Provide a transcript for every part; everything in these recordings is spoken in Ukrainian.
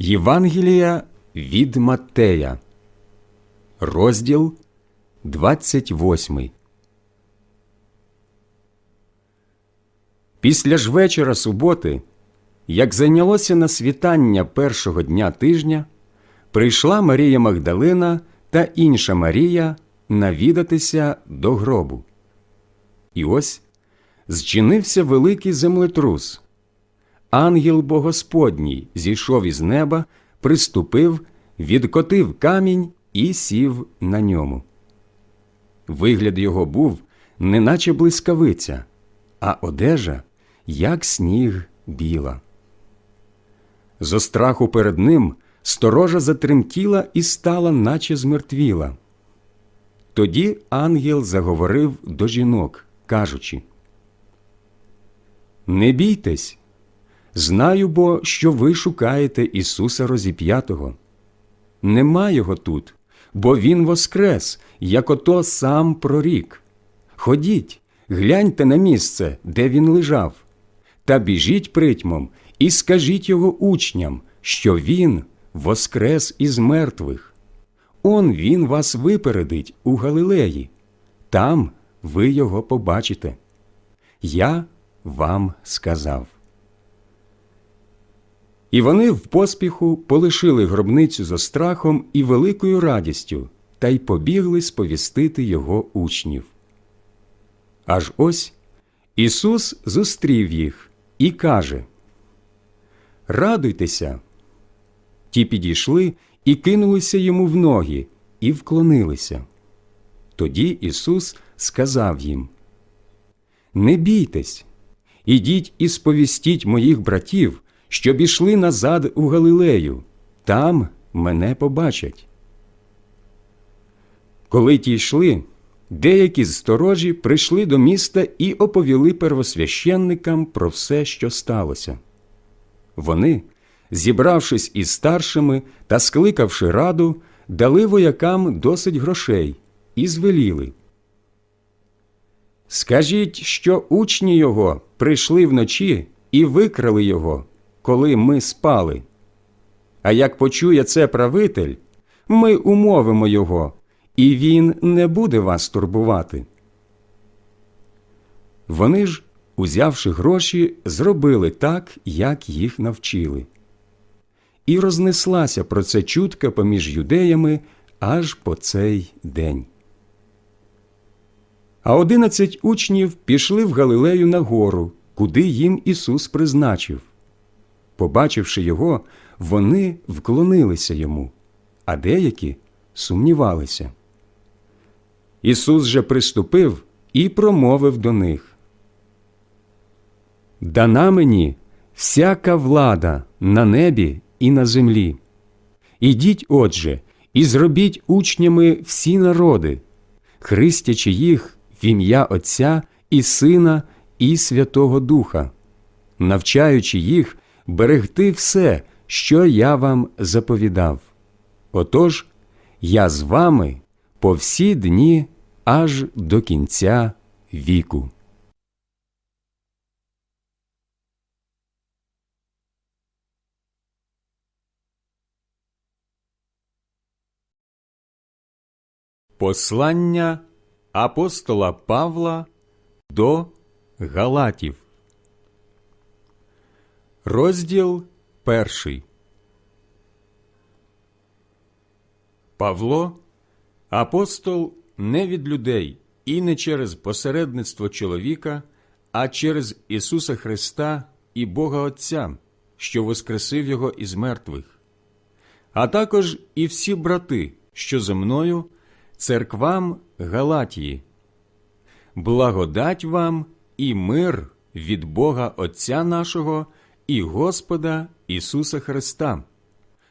Євангелія від Маттея, розділ 28. Після ж вечора суботи, як зайнялося на світання першого дня тижня, прийшла Марія Магдалина та інша Марія навідатися до гробу. І ось зчинився великий землетрус. Ангел Богосподній зійшов із неба, приступив, відкотив камінь і сів на ньому. Вигляд його був, неначе блискавиця, а одежа, як сніг біла. Зо страху перед ним сторожа затремтіла і стала, наче змертвіла. Тоді ангел заговорив до жінок, кажучи: Не бійтесь, знаю бо, що ви шукаєте Ісуса Розіп'ятого. Нема його тут, бо Він воскрес, як ото сам прорік. Ходіть, гляньте на місце, де він лежав, та біжіть притьмом і скажіть його учням, що він воскрес із мертвих. Он він вас випередить у Галилеї, там ви його побачите. Я вам сказав. І вони в поспіху полишили гробницю зо страхом і великою радістю та й побігли сповістити його учнів. Аж ось Ісус зустрів їх і каже Радуйтеся. Ті підійшли і кинулися йому в ноги, і вклонилися. Тоді Ісус сказав їм Не бійтесь, ідіть і сповістіть моїх братів, щоб ішли назад у Галилею, там мене побачать. Коли ті йшли, деякі з сторожі прийшли до міста і оповіли первосвященникам про все, що сталося. Вони, зібравшись із старшими та скликавши раду, дали воякам досить грошей і звеліли. Скажіть, що учні його прийшли вночі і викрали його, коли ми спали. А як почує це правитель, ми умовимо його, і він не буде вас турбувати. Вони ж, узявши гроші, зробили так, як їх навчили. І рознеслася про це чутка поміж юдеями аж по цей день. А одинадцять учнів пішли в Галилею на гору, куди їм Ісус призначив. Побачивши його, вони вклонилися йому, а деякі сумнівалися. Ісус же приступив і промовив до них. Дана мені всяка влада на небі і на землі. Ідіть, отже, і зробіть учнями всі народи, хрестячи їх в ім'я Отця і Сина і Святого Духа, навчаючи їх берегти все, що я вам заповідав. Отож, я з вами по всі дні аж до кінця віку. Послання апостола Павла до Галатів. Розділ перший. Павло, апостол не від людей і не через посередництво чоловіка, а через Ісуса Христа і Бога Отця, що воскресив Його із мертвих, а також і всі брати, що зо мною, церквам Галатії. Благодать вам і мир від Бога Отця нашого і Господа Ісуса Христа,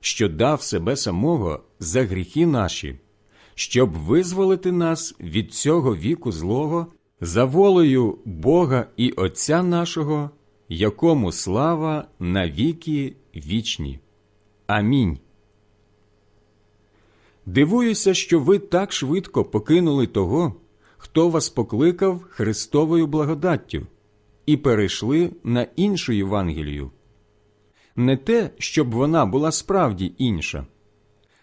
що дав себе самого за гріхи наші, щоб визволити нас від цього віку злого за волею Бога і Отця нашого, якому слава на віки вічні. Амінь. Дивуюся, що ви так швидко покинули того, хто вас покликав Христовою благодаттю, і перейшли на іншу Євангелію. Не те, щоб вона була справді інша,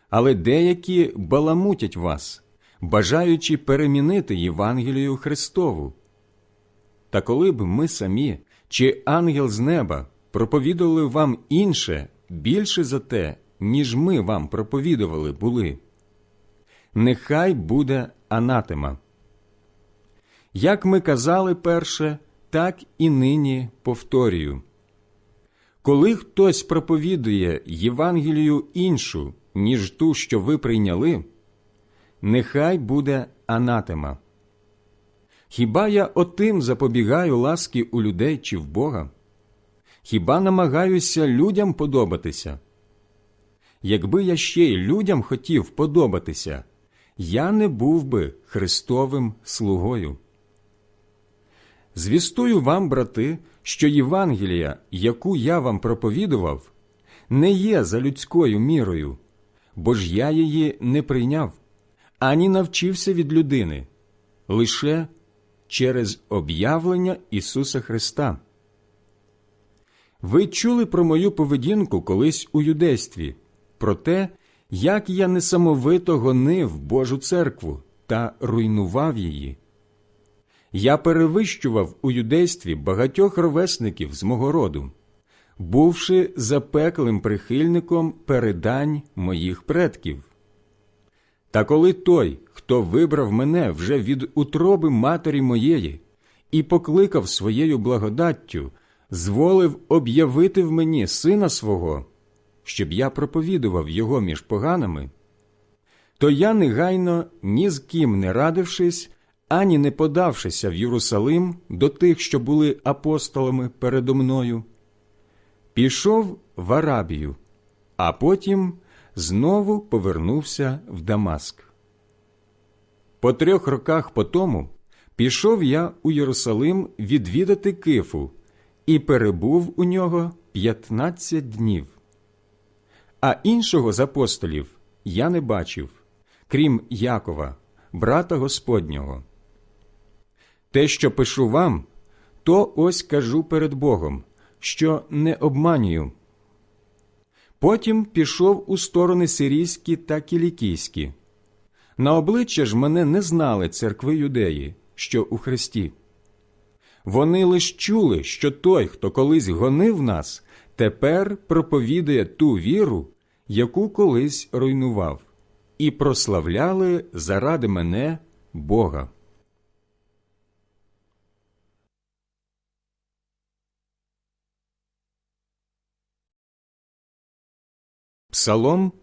але деякі баламутять вас, бажаючи перемінити Євангелію Христову. Та коли б ми самі чи ангел з неба проповідували вам інше більше за те, ніж ми вам проповідували були, нехай буде анатема. Як ми казали перше, так і нині повторюю. Коли хтось проповідує Євангелію іншу, ніж ту, що ви прийняли, нехай буде анатема. Хіба я отим запобігаю ласки у людей чи в Бога? Хіба намагаюся людям подобатися? Якби я ще й людям хотів подобатися, я не був би Христовим слугою. Звістую вам, брати, що Євангелія, яку я вам проповідував, не є за людською мірою, бо ж я її не прийняв, ані навчився від людини, лише через об'явлення Ісуса Христа. Ви чули про мою поведінку колись у юдействі, про те, як я несамовито гонив Божу церкву та руйнував її. Я перевищував у юдействі багатьох ровесників з мого роду, бувши запеклим прихильником передань моїх предків. Та коли той, хто вибрав мене вже від утроби матері моєї і покликав своєю благодаттю, зволив об'явити в мені сина свого, щоб я проповідував його між поганими, то я негайно ні з ким не радившись, ані не подавшися в Єрусалим до тих, що були апостолами передо мною, пішов в Арабію, а потім знову повернувся в Дамаск. По трьох роках по тому пішов я у Єрусалим відвідати Кифу і перебув у нього п'ятнадцять днів. А іншого з апостолів я не бачив, крім Якова, брата Господнього. Те, що пишу вам, то ось кажу перед Богом, що не обманюю. Потім пішов у сторони сирійські та кілікійські. На обличчя ж мене не знали церкви юдеї, що у Христі. Вони лиш чули, що той, хто колись гонив нас, тепер проповідує ту віру, яку колись руйнував, і прославляли заради мене Бога. Псалом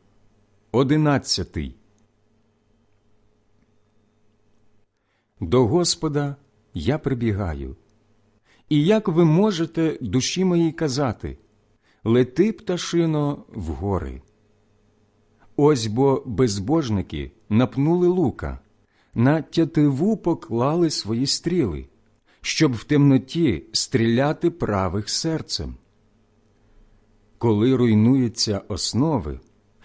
одинадцятий До Господа я прибігаю. І як ви можете душі моїй казати Лети, пташино, в гори. Ось бо безбожники напнули лука, на тятиву поклали свої стріли, щоб в темноті стріляти правих серцем. Коли руйнуються основи,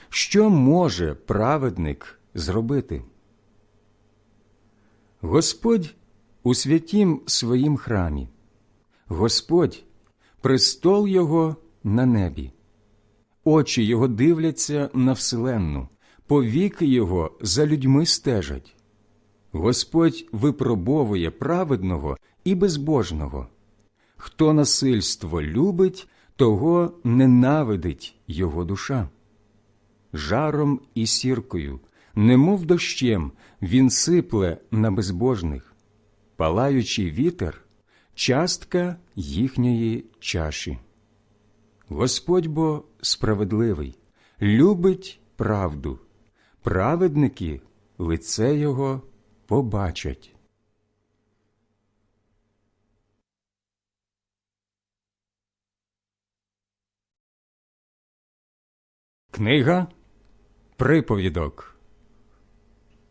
що може праведник зробити? Господь у святім своїм храмі, Господь престол Його на небі, очі Його дивляться на вселенну, повіки Його за людьми стежать. Господь випробовує праведного і безбожного. Хто насильство любить, того ненавидить його душа. Жаром і сіркою, немов дощем, він сипле на безбожних, палаючий вітер частка їхньої чаші. Господь бо справедливий, любить правду, праведники лице Його побачать. Книга Приповідок,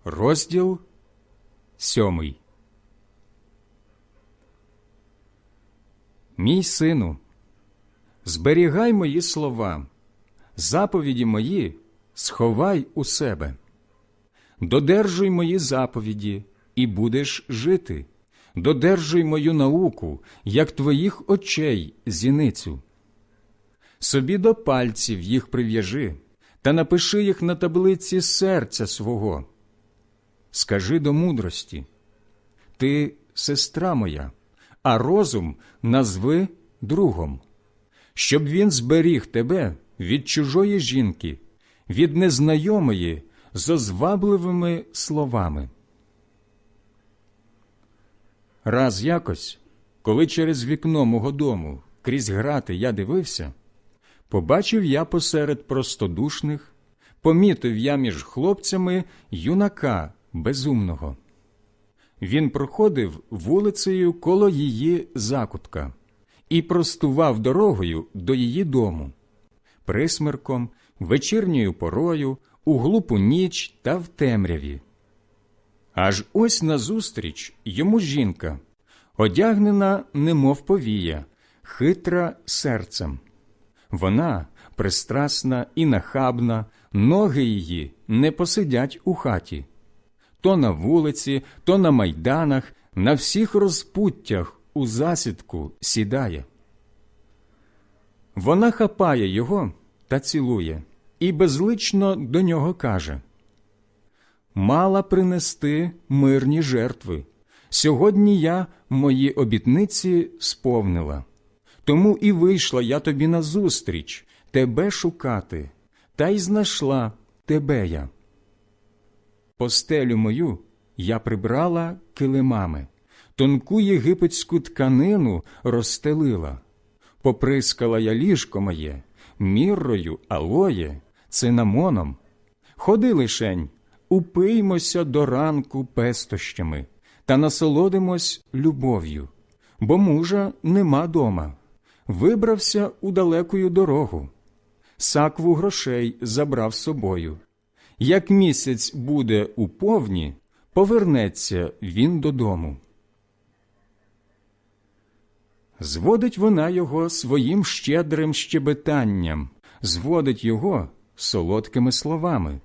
розділ сьомий. Мій сину, зберігай мої слова, заповіді мої сховай у себе, додержуй мої заповіді, і будеш жити, додержуй мою науку, як твоїх очей зіницю Собі до пальців їх прив'яжи та напиши їх на таблиці серця свого. Скажи до мудрості Ти сестра моя, а розум назви другом, щоб він зберіг тебе від чужої жінки, від незнайомої з озвабливими словами. Раз якось, коли через вікно мого дому крізь грати я дивився, побачив я посеред простодушних, помітив я між хлопцями юнака безумного. Він проходив вулицею коло її закутка і простував дорогою до її дому, присмерком, вечірньою порою, у глупу ніч та в темряві. Аж ось назустріч йому жінка, одягнена, немов повія, хитра серцем. Вона пристрасна і нахабна, ноги її не посидять у хаті. То на вулиці, то на майданах, на всіх розпуттях у засідку сідає. Вона хапає його та цілує, і безлично до нього каже Мала принести мирні жертви. Сьогодні я мої обітниці сповнила. Тому і вийшла я тобі назустріч, тебе шукати, та й знайшла тебе я. Постелю мою я прибрала килимами, тонку єгипетську тканину розстелила, поприскала я ліжко моє, міррою, алоє, цинамоном. Ходи лишень, упиймося до ранку пестощами та насолодимось любов'ю, бо мужа нема дома. Вибрався у далекую дорогу, сакву грошей забрав собою. Як місяць буде у повні, повернеться він додому. Зводить вона його своїм щедрим щебетанням, зводить його солодкими словами,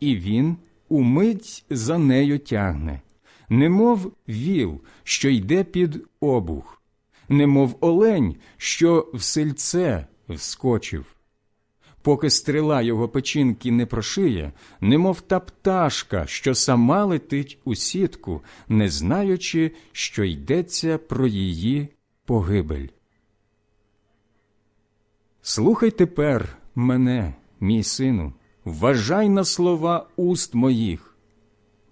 і він умить за нею тягне, немов віл, що йде під обух, немов олень, що в сельце вскочив. Поки стріла його печінки не прошиє, немов та пташка, що сама летить у сітку, не знаючи, що йдеться про її погибель. Слухай тепер мене, мій сину, вважай на слова уст моїх.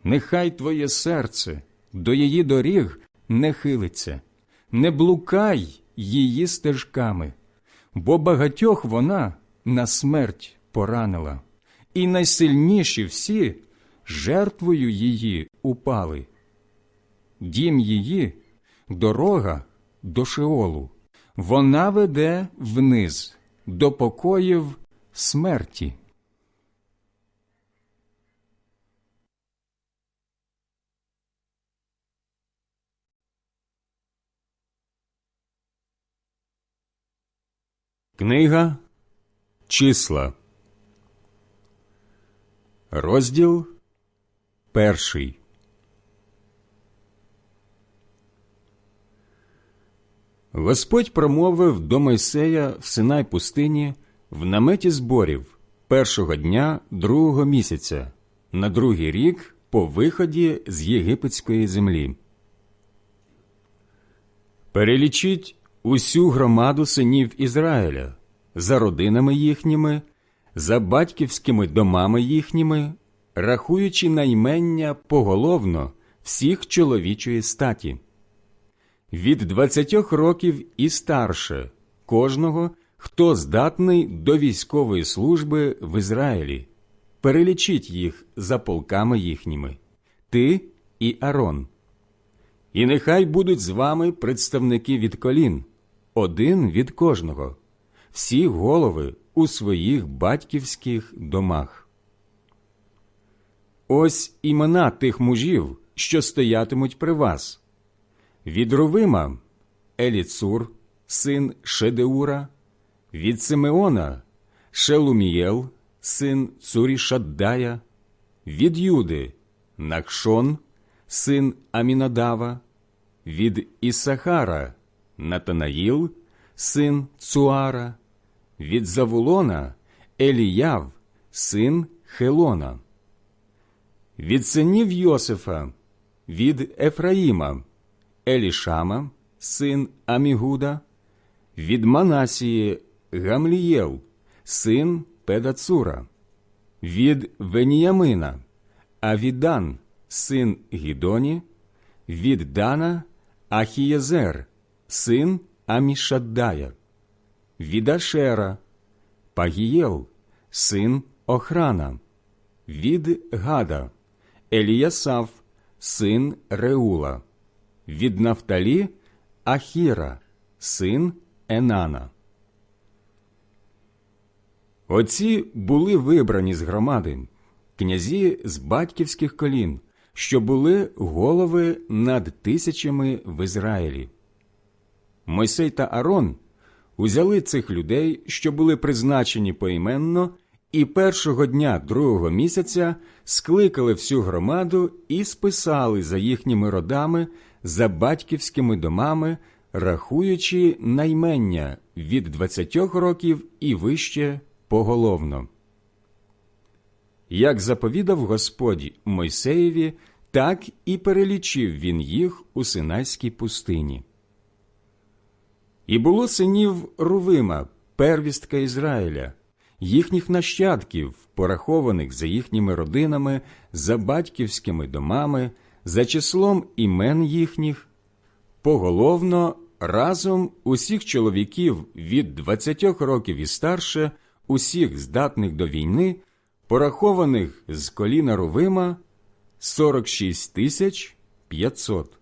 Нехай твоє серце до її доріг не хилиться, не блукай її стежками, бо багатьох вона на смерть поранила, і найсильніші всі жертвою її упали. Дім її дорога до Шеолу, вона веде вниз до покоїв смерті. Книга Числа. Розділ перший. Господь промовив до Мойсея в Синай пустині в наметі зборів першого дня другого місяця, на другий рік по виході з єгипетської землі. Перелічіть усю громаду синів Ізраїля за родинами їхніми, за батьківськими домами їхніми, рахуючи наймення поголовно всіх чоловічої статі. Від двадцятьох років і старше кожного, хто здатний до військової служби в Ізраїлі. Перелічіть їх за полками їхніми, ти і Арон. І нехай будуть з вами представники від колін, один від кожного, всі голови у своїх батьківських домах. Ось імена тих мужів, що стоятимуть при вас. Від Ровима Еліцур, син Шедеура, від Симеона Шелумієл, син Цурішаддая, від Юди Нахшон, син Амінадава, від Ісахара Натанаїл, син Цуара, від Завулона Еліяв, син Хелона, від синів Йосифа, від Ефраїма, Елішама, син Амігуда, від Манасії Гамлієв, син Педацура, від Веніямина, Авідан, син Гідоні, від Дана Ахієзер, син Амішаддая, від Ашера, Пагієл, син Охрана, від Гада, Еліясав, син Реула, від Нафталі Ахіра, син Енана. Оці були вибрані з громади, князі з батьківських колін, що були голови над тисячами в Ізраїлі. Мойсей та Арон узяли цих людей, що були призначені поіменно, і першого дня другого місяця скликали всю громаду і списали за їхніми родами, за батьківськими домами, рахуючи наймення від 20 років і вище поголовно. Як заповідав Господь Мойсеєві, так і перелічив він їх у Синайській пустині. І було синів Рувима, первістка Ізраїля, їхніх нащадків, порахованих за їхніми родинами, за батьківськими домами, за числом імен їхніх, поголовно разом усіх чоловіків від 20 років і старше, усіх здатних до війни, порахованих з коліна Рувима 46 тисяч 500.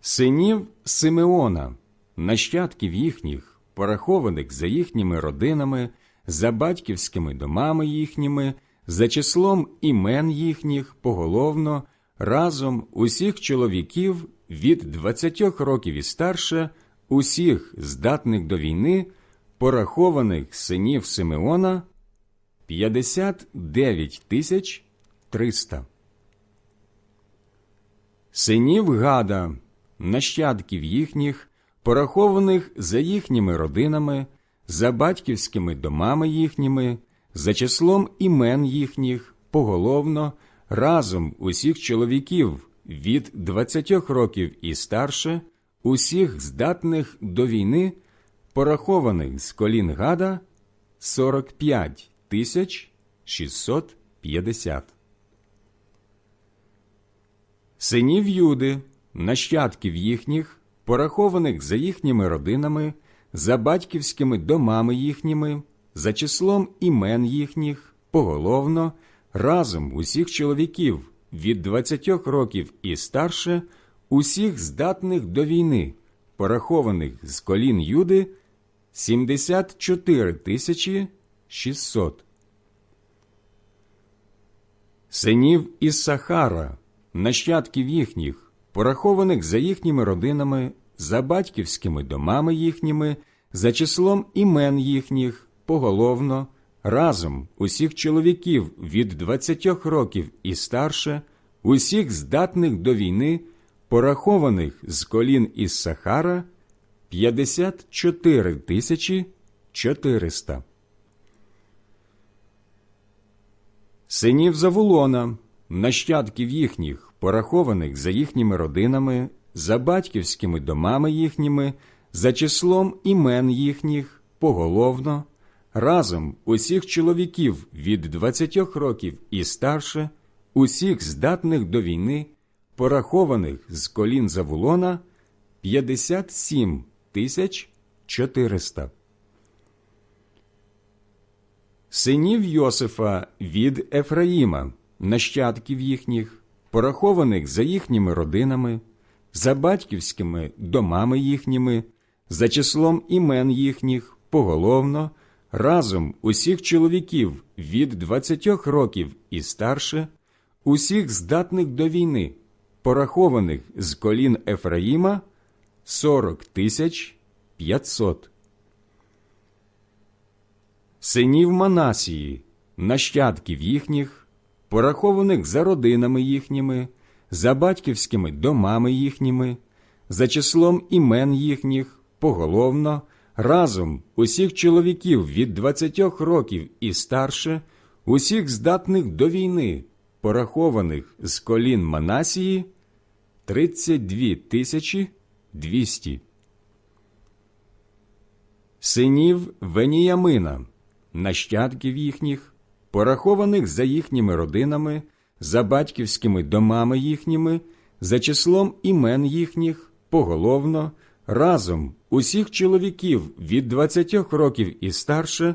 Синів Симеона, нащадків їхніх, порахованих за їхніми родинами, за батьківськими домами їхніми, за числом імен їхніх поголовно, разом усіх чоловіків від 20 років і старше, усіх здатних до війни, порахованих синів Симеона 59 тисяч 300. Синів Гада, нащадків їхніх, порахованих за їхніми родинами, за батьківськими домами їхніми, за числом імен їхніх, поголовно, разом усіх чоловіків від 20 років і старше, усіх здатних до війни, порахованих з колін Гада 45 тисяч 650. Синів Юди, нащадків їхніх, порахованих за їхніми родинами, за батьківськими домами їхніми, за числом імен їхніх, поголовно, разом усіх чоловіків від 20 років і старше, усіх здатних до війни, порахованих з колін Юди 74 тисячі 600. Синів Іссахара, нащадків їхніх, порахованих за їхніми родинами, за батьківськими домами їхніми, за числом імен їхніх, поголовно, разом усіх чоловіків від 20 років і старше, усіх здатних до війни, порахованих з колін із Сахара 54 тисячі 400. Синів Завулона, нащадків їхніх, порахованих за їхніми родинами, за батьківськими домами їхніми, за числом імен їхніх, поголовно, разом усіх чоловіків від 20 років і старше, усіх здатних до війни, порахованих з колін Завулона 57 тисяч 400. Синів Йосифа від Ефраїма, нащадків їхніх, порахованих за їхніми родинами, за батьківськими домами їхніми, за числом імен їхніх, поголовно, разом усіх чоловіків від 20 років і старше, усіх здатних до війни, порахованих з колін Ефраїма 40 тисяч 500. Синів Манасії, нащадків їхніх, порахованих за родинами їхніми, за батьківськими домами їхніми, за числом імен їхніх, поголовно, разом усіх чоловіків від двадцятьох років і старше, усіх здатних до війни, порахованих з колін Манасії, тридцять дві тисячі двісті. Синів Веніямина, нащадків їхніх, порахованих за їхніми родинами, за батьківськими домами їхніми, за числом імен їхніх, поголовно, разом усіх чоловіків від двадцятьох років і старше,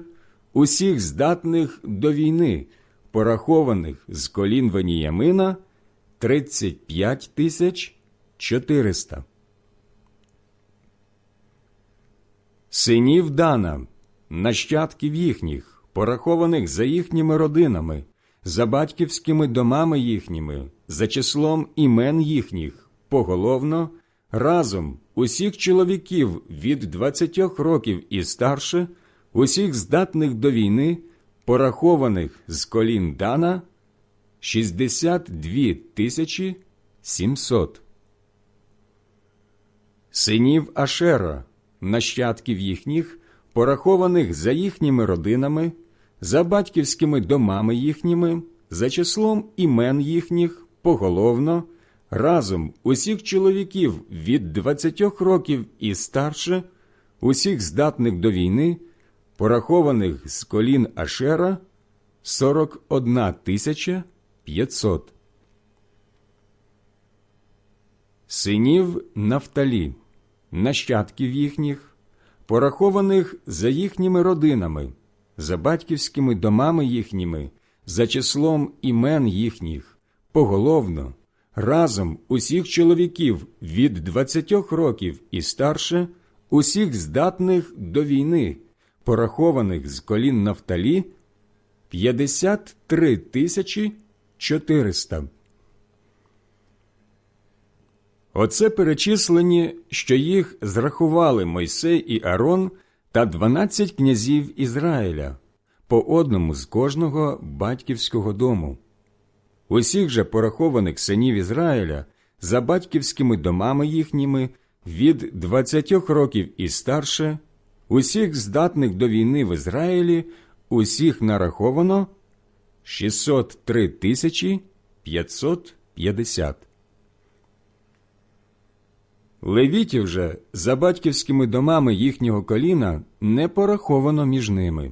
усіх здатних до війни, порахованих з колін Веніямина, тридцять п'ять тисяч чотириста. Синів Дана, нащадків їхніх, порахованих за їхніми родинами, за батьківськими домами їхніми, за числом імен їхніх, поголовно, разом усіх чоловіків від двадцятьох років і старше, усіх здатних до війни, порахованих з колін Дана, шістдесят дві тисячі сімсот. Синів Ашера, нащадків їхніх, порахованих за їхніми родинами, за батьківськими домами їхніми, за числом імен їхніх, поголовно, разом усіх чоловіків від двадцятьох років і старше, усіх здатних до війни, порахованих з колін Ашера, сорок одна тисяча п'ятсот. Синів Нафталі, нащадків їхніх, порахованих за їхніми родинами, за батьківськими домами їхніми, за числом імен їхніх, поголовно, разом усіх чоловіків від двадцятьох років і старше, усіх здатних до війни, порахованих з колін Нафталі, п'ятдесят три тисячі чотириста. Оце перечислені, що їх зрахували Мойсей і Арон та дванадцять князів Ізраїля, по одному з кожного батьківського дому. Усіх же порахованих синів Ізраїля за батьківськими домами їхніми від двадцятьох років і старше, усіх здатних до війни в Ізраїлі, усіх нараховано 603 тисячі 550. Левітів же за батьківськими домами їхнього коліна не пораховано між ними,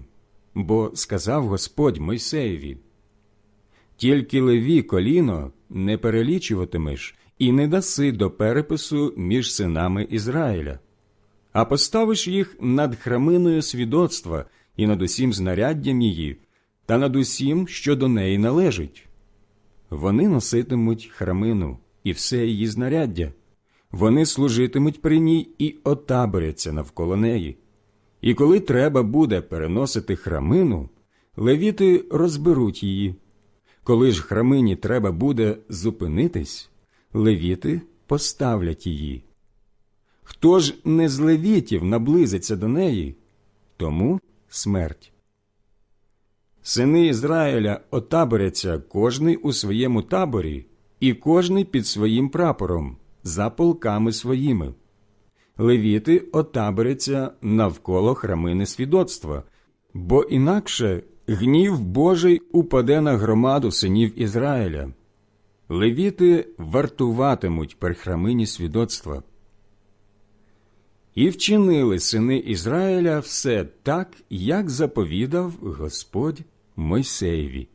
бо сказав Господь Мойсеєві Тільки леві коліно не перелічуватимеш і не даси до перепису між синами Ізраїля, а поставиш їх над храминою свідоцтва і над усім знаряддям її, та над усім, що до неї належить. Вони носитимуть храмину і все її знаряддя вони служитимуть при ній і отаборяться навколо неї. І коли треба буде переносити храмину, левіти розберуть її. Коли ж храмині треба буде зупинитись, левіти поставлять її. Хто ж не з левітів наблизиться до неї, тому смерть. Сини Ізраїля отаборяться кожний у своєму таборі і кожний під своїм прапором за полками своїми. Левіти отаборяться навколо храмини свідоцтва, бо інакше гнів Божий упаде на громаду синів Ізраїля. Левіти вартуватимуть при храмині свідоцтва. І вчинили сини Ізраїля все так, як заповідав Господь Мойсеєві.